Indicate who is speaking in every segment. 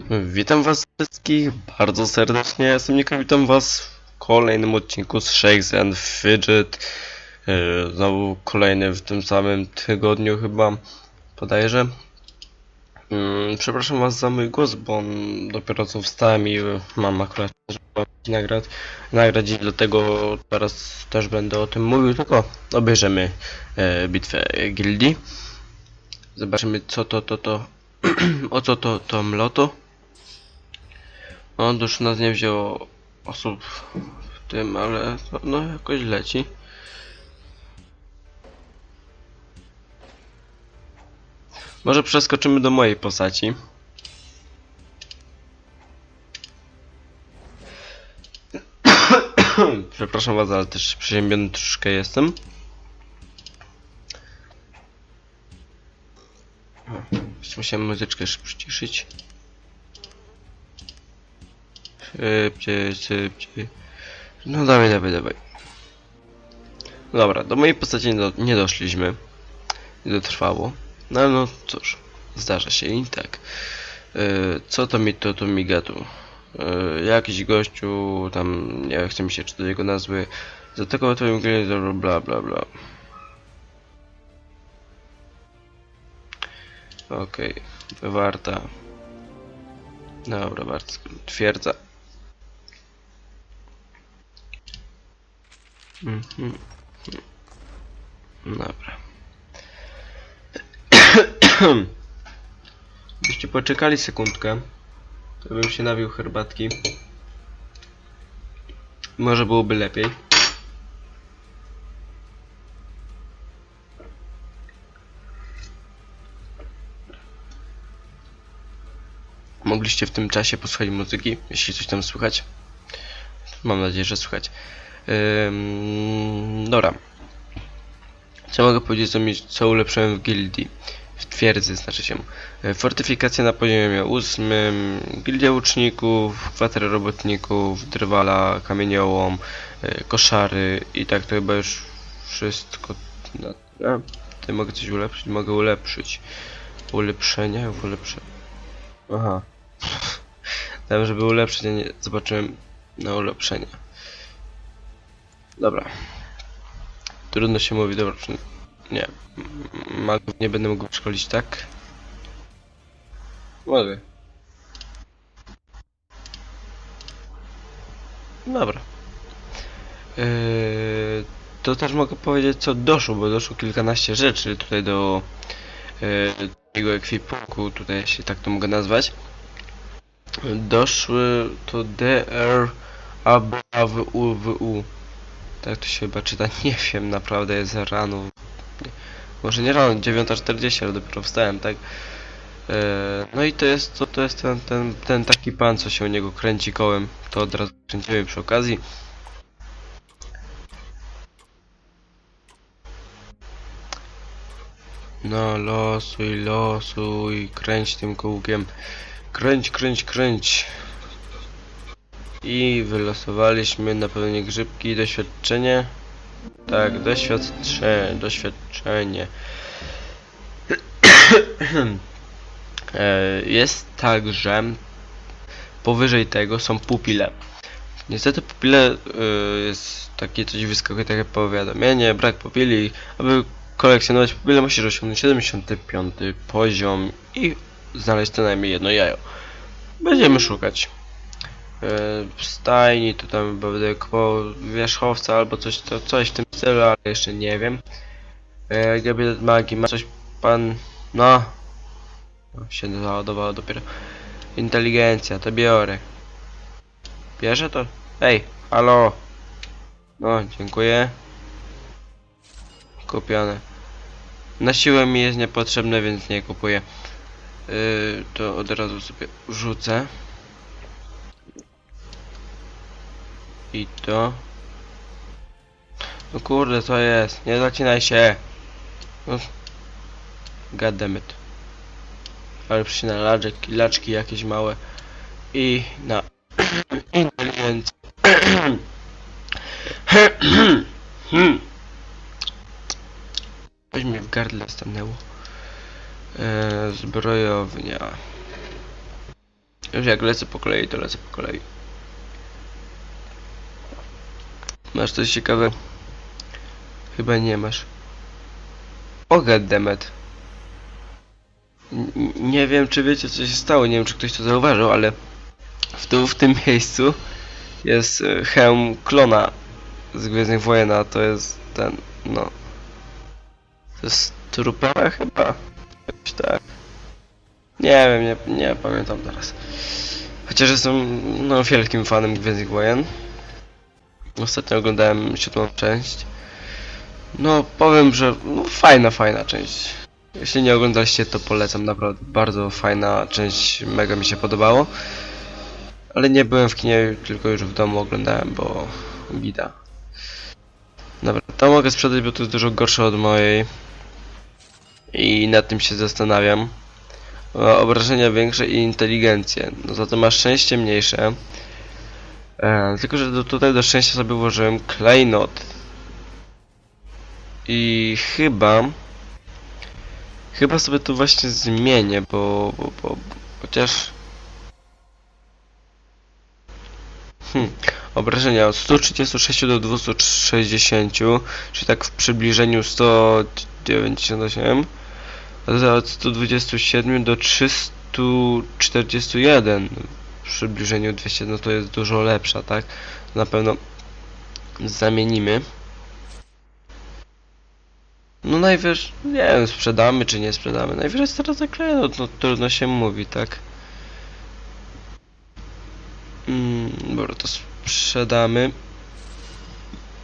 Speaker 1: Witam was wszystkich bardzo serdecznie, jestem Niko, witam was w kolejnym odcinku z Shakes and Fidget. Yy, Znowu kolejny w tym samym tygodniu chyba, podajże. Yy, Przepraszam was za mój głos, bo on dopiero co wstałem i mam akurat nagrać, nagrać dlatego teraz też będę o tym mówił, tylko obejrzymy e, bitwę gildii. Zobaczymy co to, to, to, o co to, to mloto. No, już nas nie wzięło osób w tym, ale to, no jakoś leci. Może przeskoczymy do mojej postaci. Przepraszam was, ale też przeziębiony troszkę jestem. Musiałem muzyczkę jeszcze przyciszyć. Szybciej, szybciej. No dawaj, dawaj, dawaj. Dobra, do mojej postaci nie, do, nie doszliśmy. Nie dotrwało. No no cóż, zdarza się i tak. Yy, co to mi to, to miga tu? Yy, jakiś gościu, tam nie chcę mi się czytać jego nazwy. Zaatakował twoją grę, bla bla bla. Okej, warta. Dobra, warta. Twierdza. Mhm. Dobra. Byście poczekali sekundkę, to bym się nawił herbatki. Może byłoby lepiej. Mogliście w tym czasie posłuchać muzyki, jeśli coś tam słychać. Mam nadzieję, że słychać. Ym, dobra. Co mogę powiedzieć, co, mi, co ulepszyłem w gildii? W twierdzy, znaczy się. E, Fortyfikacja na poziomie ósmym, gildia łuczników, kwatery robotników, drwala, kamieniołom, e, koszary i tak to chyba już wszystko. Na tyle. Tutaj mogę coś ulepszyć? Mogę ulepszyć. Ulepszenie? Ulepszenie. Aha. Dałem, żeby ulepszyć, a nie zobaczyłem na ulepszenie. Dobra. Trudno się mówi, dobra. przy- Nie. Magów nie będę mógł szkolić, tak? Mogę. Dobra. Yy, to też mogę powiedzieć co doszło, bo doszło kilkanaście rzeczy tutaj do yy, tego ekwipunku, tutaj jeśli tak to mogę nazwać. Doszły to DR ABAWUWU. Tak to się chyba czyta, nie wiem, naprawdę jest rano. Może nie rano, 9.40, ale dopiero wstałem, tak? E, no i to jest, to, to jest ten, ten, ten taki pan, co się u niego kręci kołem. To od razu kręcimy przy okazji. No, losuj, losuj, kręć tym kółkiem. Kręć, kręć, kręć. I wylosowaliśmy na pewno grzybki i doświadczenie. Tak, doświadczenie, doświadczenie. E, Jest tak, że powyżej tego są pupile. Niestety pupile y, jest takie coś wyskakuje takie powiadomienie, brak pupili. Aby kolekcjonować pupile musisz osiągnąć 75 poziom i znaleźć co najmniej jedno jajo. Będziemy szukać. E, w stajni, to tam będę koło wierzchowca albo coś, to, coś w tym stylu, ale jeszcze nie wiem. E, gabinet magii, ma coś pan... No. Się załadowało dopiero. Inteligencja, to biorę. Bierze to? Ej, halo. No, dziękuję. Kupione. Na siłę mi jest niepotrzebne, więc nie kupuję. Yy, to od razu sobie rzucę. I to. No kurde, co jest? Nie zacinaj się. No. Goddammit. Ale przycina laczki, laczki jakieś małe. I na inteligencję. Hmm. Coś mi w gardle stanęło. Eee, zbrojownia. Już jak lecę po kolei, to lecę po kolei. Masz coś ciekawego? Chyba nie masz. O goddammit. N- n- Nie wiem, czy wiecie, co się stało. Nie wiem, czy ktoś to zauważył, ale w, tu, w tym miejscu jest e, hełm klona z Gwiezdnych Wojen, a to jest ten, no. To jest Troopera chyba? Jakoś tak. Nie wiem, nie, nie pamiętam teraz. Chociaż jestem, no, wielkim fanem Gwiezdnych Wojen. Ostatnio oglądałem siódmą część. No, powiem, że no, fajna, fajna część. Jeśli nie oglądaliście, to polecam, naprawdę bardzo fajna część, mega mi się podobało. Ale nie byłem w kinie, tylko już w domu oglądałem, bo bida. Dobra, to mogę sprzedać, bo to jest dużo gorsze od mojej. I nad tym się zastanawiam. O, Obrażenia większe i inteligencję. No za to masz szczęście mniejsze. E, tylko, że do, tutaj do szczęścia sobie włożyłem klejnot. I chyba... Chyba sobie to właśnie zmienię, bo... bo, bo chociaż... Hmm. Obrażenia od 136 do 260, czyli tak w przybliżeniu 198. A od 127 do 341 w przybliżeniu 200, no to jest dużo lepsza, tak? Na pewno zamienimy. No najwyżej, nie wiem, sprzedamy czy nie sprzedamy. Najwyżej teraz zakleję, no, no trudno się mówi, tak? Mm, dobra, to sprzedamy.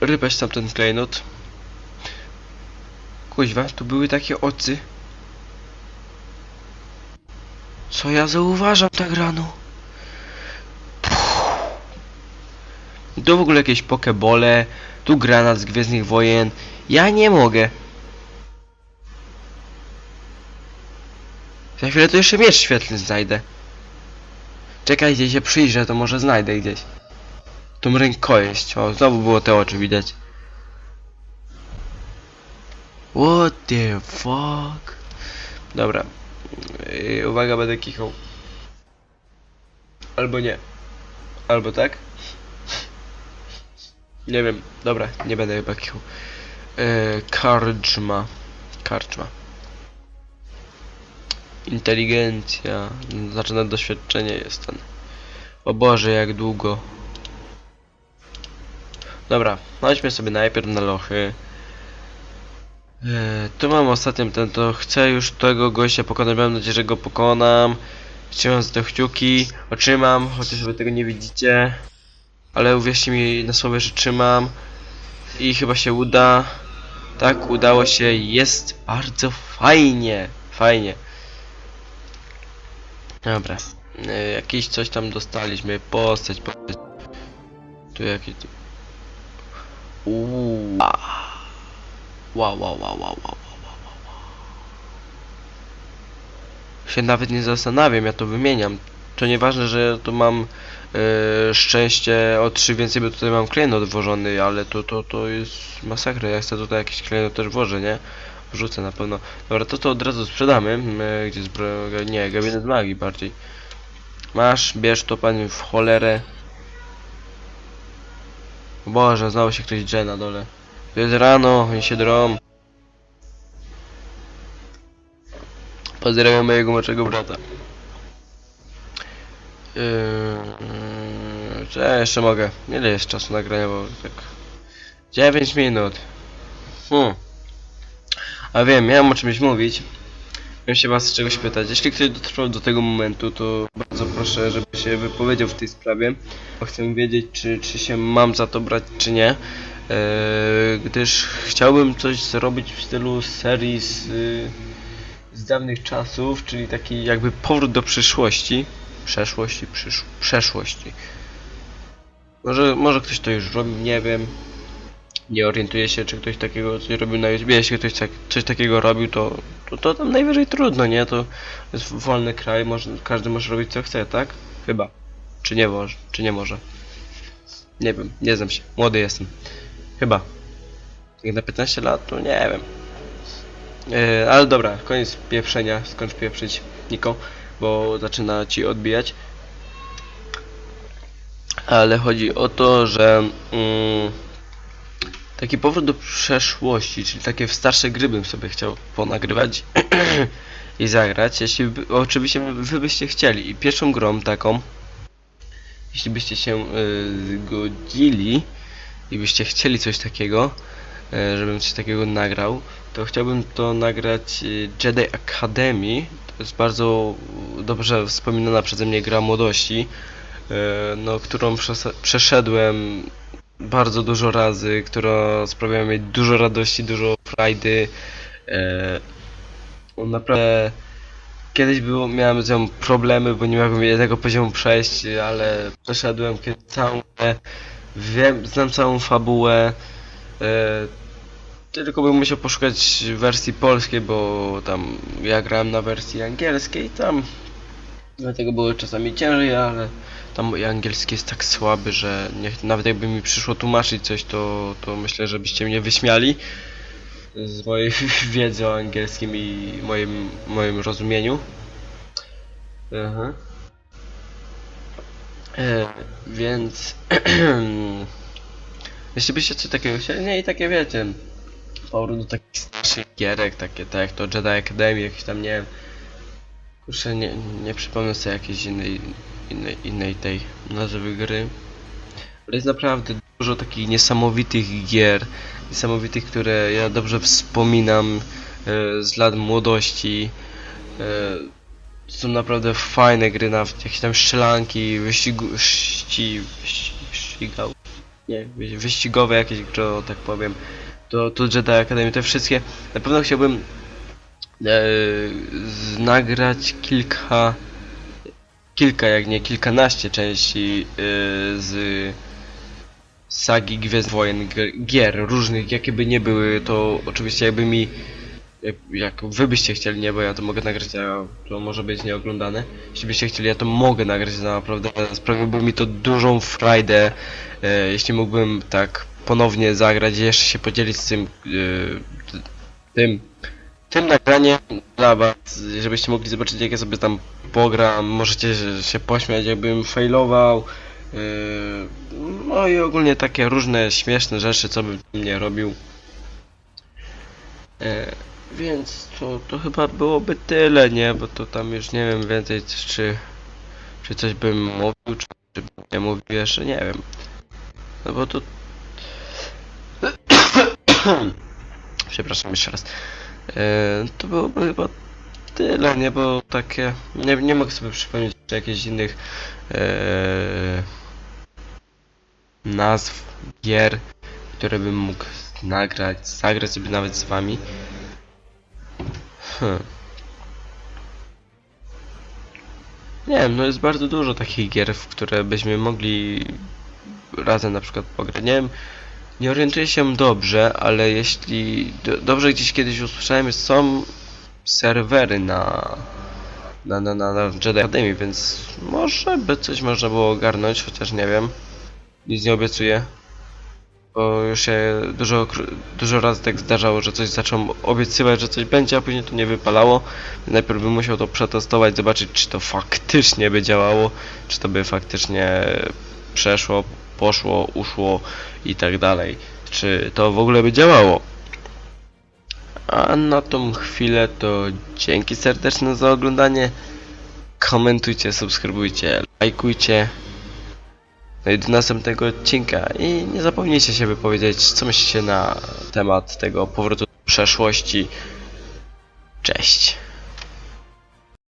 Speaker 1: Rybaś tam ten klejnot. Kuźwa, tu były takie ocy. Co ja zauważam tak rano? Tu w ogóle jakieś pokebole, tu granat z Gwiezdnych Wojen. Ja nie mogę. Za chwilę to jeszcze miecz świetlny znajdę. Czekajcie, się przyjrzę, to może znajdę gdzieś. Tą rękojeść. O, znowu było te oczy widać. What the fuck? Dobra. Yy, uwaga, będę kichał. Albo nie. Albo tak? Nie wiem. Dobra, nie będę chyba kichał. Yy, karczma. Karczma. Inteligencja. Znaczy na doświadczenie jest ten. O Boże, jak długo. Dobra, chodźmy sobie najpierw na lochy. Eee, tu mam ostatnią ten, to chcę już tego gościa pokonać, mam nadzieję, że go pokonam. Trzymam za te kciuki, otrzymam, chociaż wy tego nie widzicie. Ale uwierzcie mi na słowie, że trzymam. I chyba się uda. Tak, udało się, jest bardzo fajnie, fajnie. Dobra, e, jakiś coś tam dostaliśmy, postać, postać. Tu jakiś... Uuu. Wow, wow, wow, wow, wow, wow, wow. Się nawet nie zastanawiam, ja to wymieniam. To nieważne, że tu mam szczęście o 3 więcej, bo tutaj mam klejnot włożony, ale to, to, to jest masakra. Ja chcę tutaj jakiś klejnot też włożę, nie? Wrzucę na pewno. Dobra, to to od razu sprzedamy. E, gdzie zbro... Nie, gabinet magii bardziej. Masz, bierz to pan w cholerę. Boże, znowu się ktoś drze na dole. To jest rano, oni się drą. Pozdrawiam mojego młodszego brata. Yy, czy ja jeszcze mogę? Ile jest czasu nagrania, bo tak... 9 minut. Hmm. A wiem, miałem o czymś mówić. Miałem się was czegoś pytać. Jeśli ktoś dotrwał do tego momentu, to bardzo proszę, żeby się wypowiedział w tej sprawie. Bo chcę wiedzieć, czy, czy się mam za to brać, czy nie. Eee, gdyż chciałbym coś zrobić w stylu serii z, y, z dawnych czasów, czyli taki jakby powrót do przyszłości. Przeszłości, przysz, przeszłości. Może, może ktoś to już robił, nie wiem. Nie orientuję się, czy ktoś takiego coś robił na YouTube. Jeśli ktoś tak, coś takiego robił, to, to, to tam najwyżej trudno, nie? To jest wolny kraj, może, każdy może robić co chce, tak? Chyba. Czy nie może, czy nie może. Nie wiem, nie znam się. Młody jestem. Chyba. Jak na 15 lat, to nie wiem. E, ale dobra, koniec pieprzenia. Skończ pieprzyć, Niko, bo zaczyna ci odbijać. Ale chodzi o to, że mm, taki powrót do przeszłości, czyli takie starsze gry bym sobie chciał ponagrywać i zagrać, jeśli by, oczywiście wy byście chcieli. I pierwszą grą taką, jeśli byście się y, zgodzili i byście chcieli coś takiego, y, żebym coś takiego nagrał, to chciałbym to nagrać y, Jedi Academy. To jest bardzo dobrze wspominana przeze mnie gra młodości, y, no, którą przes- przeszedłem bardzo dużo razy, która sprawiała mi dużo radości, dużo frajdy. No naprawdę kiedyś było, miałem z nią problemy, bo nie mogłem jednego poziomu przejść, ale przeszedłem całą wiem, znam całą fabułę. Tylko bym musiał poszukać wersji polskiej, bo tam ja grałem na wersji angielskiej, tam dlatego było czasami ciężej, ale tam mój angielski jest tak słaby, że niech, nawet jakby mi przyszło tłumaczyć coś, to, to myślę, że byście mnie wyśmiali z mojej wiedzy o angielskim i moim, moim rozumieniu. Aha. E, więc jeśli byście coś takiego chcieli, nie i takie wiecie, powrót do takich starszych gierek, takie tak jak to Jedi Academy, jakieś tam nie wiem, kurczę nie, nie przypomnę sobie jakiejś innej, innej, innej tej nazwy gry. Ale jest naprawdę dużo takich niesamowitych gier, niesamowitych, które ja dobrze wspominam e, z lat młodości. E, są naprawdę fajne gry, na jakieś tam strzelanki, wyścigu, ści, nie, wy- wyścigowe jakieś gry, tak powiem. To, to Jedi Academy, te wszystkie. Na pewno chciałbym e, nagrać kilka, kilka, jak nie kilkanaście części e, z sagi Gwiezdnych Wojen, gier różnych, jakie by nie były, to oczywiście jakby mi, jak, jak wy byście chcieli, nie, bo ja to mogę nagrać, a to może być nieoglądane. Jeśli byście chcieli, ja to mogę nagrać, naprawdę sprawiłoby mi to dużą frajdę, e, jeśli mógłbym tak ponownie zagrać jeszcze się podzielić z tym, t- tym, tym nagraniem dla was, żebyście mogli zobaczyć jak ja sobie tam pogram, możecie się- się pośmiać jakbym failował, yy, no i ogólnie takie różne śmieszne rzeczy, co bym nie robił. E, więc to, to chyba byłoby tyle, nie? Bo to tam już nie wiem więcej, czy, czy coś bym mówił, czy, czy bym nie mówił jeszcze, nie wiem. No bo to... Przepraszam jeszcze raz. E, to byłoby chyba tyle, nie? Bo takie... Nie, nie mogę sobie przypomnieć jakichś innych e, nazw gier, które bym mógł nagrać, zagrać sobie nawet z wami. Hmm. Nie wiem, no jest bardzo dużo takich gier, w które byśmy mogli razem na przykład pograć. Nie wiem, nie orientuję się dobrze, ale jeśli do, dobrze gdzieś kiedyś usłyszałem, są serwery na na, na, na, na Jedi Academy, więc może by coś można było ogarnąć, chociaż nie wiem. Nic nie obiecuję. Bo już się dużo, dużo razy tak zdarzało, że coś zacząłem obiecywać, że coś będzie, a później to nie wypalało. Najpierw bym musiał to przetestować, zobaczyć czy to faktycznie by działało, czy to by faktycznie przeszło, poszło, uszło i tak dalej. Czy to w ogóle by działało. A na tą chwilę to dzięki serdeczne za oglądanie. Komentujcie, subskrybujcie, lajkujcie. No i do następnego odcinka. I nie zapomnijcie się wypowiedzieć, co myślicie na temat tego powrotu do przeszłości. Cześć.